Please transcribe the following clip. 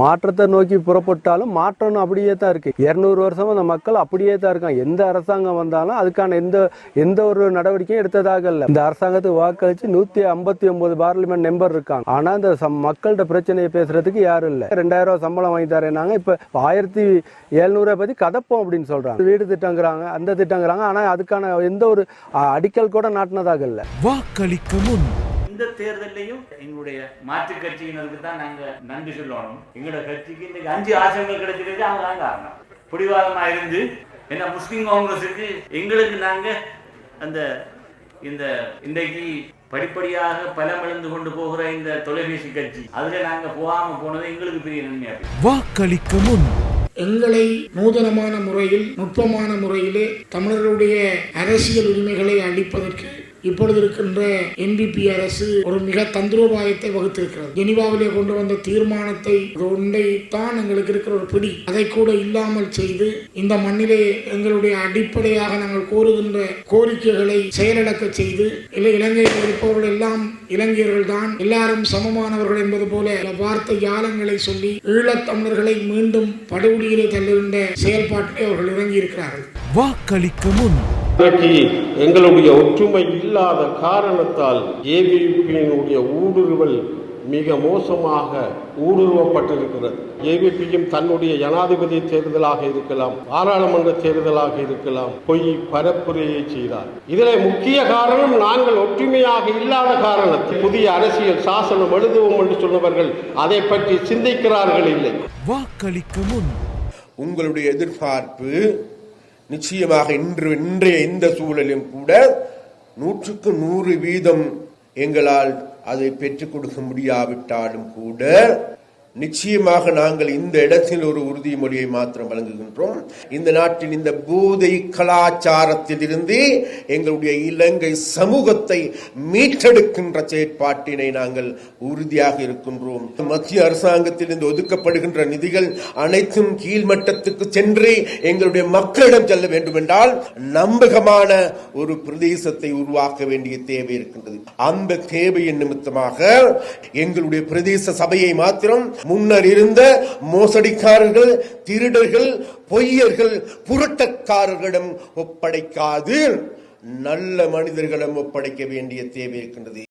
மாற்றத்தை நோக்கி புறப்பட்டாலும் மாற்றம் அப்படியே தான் இருக்கு. இரநூறு வருஷமும் அந்த மக்கள் அப்படியே தான் இருக்காங்க. எந்த அரசாங்கம் வந்தாலும் அதுக்கான எந்த எந்த ஒரு நடவடிக்கையும் எடுத்ததாக இல்லை. இந்த அரசாங்கத்துக்கு வாக்களிச்சு நூத்தி ஐம்பத்தி ஒன்பது பார்லிமெண்ட் மெம்பர் இருக்காங்க. ஆனா இந்த சம்- மக்கள்கிட்ட பிரச்சனையை பேசுறதுக்கு யாரும் இல்லை. ரெண்டாயிரம் ரூபாய் சம்பளம் வாங்கி தரேனாங்க இப்ப ஆயிரத்தி எழுநூறு பத்தி கதப்போம் அப்படின்னு சொல்றாங்க. வீடு திட்டங்கிறாங்க அந்த திட்டங்கிறாங்க. ஆனா அதுக்கான எந்த ஒரு அடிக்கல் கூட நாட்டினதாக இல்லை. வாக்களிக்க முன் இந்த தேர்தலையும் எங்களுடைய மாற்று கட்சியினருக்கு தான் நாங்க நன்றி சொல்லணும். எங்களோட கட்சிக்கு இன்னைக்கு அஞ்சு ஆசனங்கள் கிடைச்சிருக்கு அவங்க தான் காரணம். பிடிவாதமா இருந்து ஏன்னா முஸ்லீம் காங்கிரஸுக்கு எங்களுக்கு நாங்க அந்த இந்த இன்றைக்கு படிப்படியாக பலமிழந்து கொண்டு போகிற இந்த தொலைபேசி கட்சி அதுல நாங்க போகாம போனது எங்களுக்கு பெரிய நன்மையா. வாக்களிக்க முன். எங்களை நூதனமான முறையில் நுட்பமான முறையிலே தமிழர்களுடைய அரசியல் உரிமைகளை அளிப்பதற்கு இப்பொழுது இருக்கின்ற என்பிபி அரசு ஒரு மிக தந்திரோபாயத்தை வகுத்திருக்கிறது. ஜெனிவாவிலே கொண்டு வந்த தீர்மானத்தை ஒன்றை தான் எங்களுக்கு இருக்கிற ஒரு பிடி. அதை கூட இல்லாமல் செய்து இந்த மண்ணிலே எங்களுடைய அடிப்படையாக நாங்கள் கோருகின்ற கோரிக்கைகளை செயலிழக்க செய்து இல்லை இலங்கையில் இருப்பவர்கள் எல்லாம் இலங்கையர்கள் தான் எல்லாரும் சமமானவர்கள் என்பது போல வார்த்தை யாலங்களை சொல்லி ஈழத்தமிழர்களை மீண்டும் படுகொலியிலே தள்ளுகின்ற செயல்பாட்டிலே அவர்கள் இறங்கி இருக்கிறார்கள் வாக்களிக்க முன் இன்றைக்கு எங்களுடைய ஒற்றுமை இல்லாத காரணத்தால் ஏபிபியினுடைய ஊடுருவல் மிக மோசமாக ஊடுருவப்பட்டிருக்கிறது. ஏபிபியும் தன்னுடைய ஜனாதிபதி தேர்தலாக இருக்கலாம் பாராளுமன்ற தேர்தலாக இருக்கலாம் பொய் பரப்புரையை செய்தார். இதில் முக்கிய காரணம் நாங்கள் ஒற்றுமையாக இல்லாத காரணத்தில் புதிய அரசியல் சாசனம் எழுதுவோம் என்று சொன்னவர்கள் அதை பற்றி சிந்திக்கிறார்கள் இல்லை. வாக்களிக்க முன் உங்களுடைய எதிர்பார்ப்பு நிச்சயமாக இன்று இன்றைய இந்த சூழலிலும் கூட நூற்றுக்கு நூறு வீதம் எங்களால் அதை பெற்றுக் கொடுக்க முடியாவிட்டாலும் கூட நிச்சயமாக நாங்கள் இந்த இடத்தில் ஒரு உறுதிமொழியை மாத்திரம் வழங்குகின்றோம். இந்த நாட்டின் இந்த போதை கலாச்சாரத்திலிருந்து எங்களுடைய இலங்கை சமூகத்தை மீட்டெடுக்கின்ற செயற்பாட்டினை நாங்கள் உறுதியாக இருக்கின்றோம். மத்திய அரசாங்கத்தில் இருந்து ஒதுக்கப்படுகின்ற நிதிகள் அனைத்தும் கீழ்மட்டத்துக்கு சென்று எங்களுடைய மக்களிடம் செல்ல வேண்டும் என்றால் நம்பகமான ஒரு பிரதேசத்தை உருவாக்க வேண்டிய தேவை இருக்கின்றது. அந்த தேவையின் நிமித்தமாக எங்களுடைய பிரதேச சபையை மாத்திரம் முன்னர் இருந்த மோசடிக்காரர்கள் திருடர்கள் பொய்யர்கள் புரட்டக்காரர்களிடம் ஒப்படைக்காது. நல்ல மனிதர்களிடம் ஒப்படைக்க வேண்டிய தேவை இருக்கின்றது.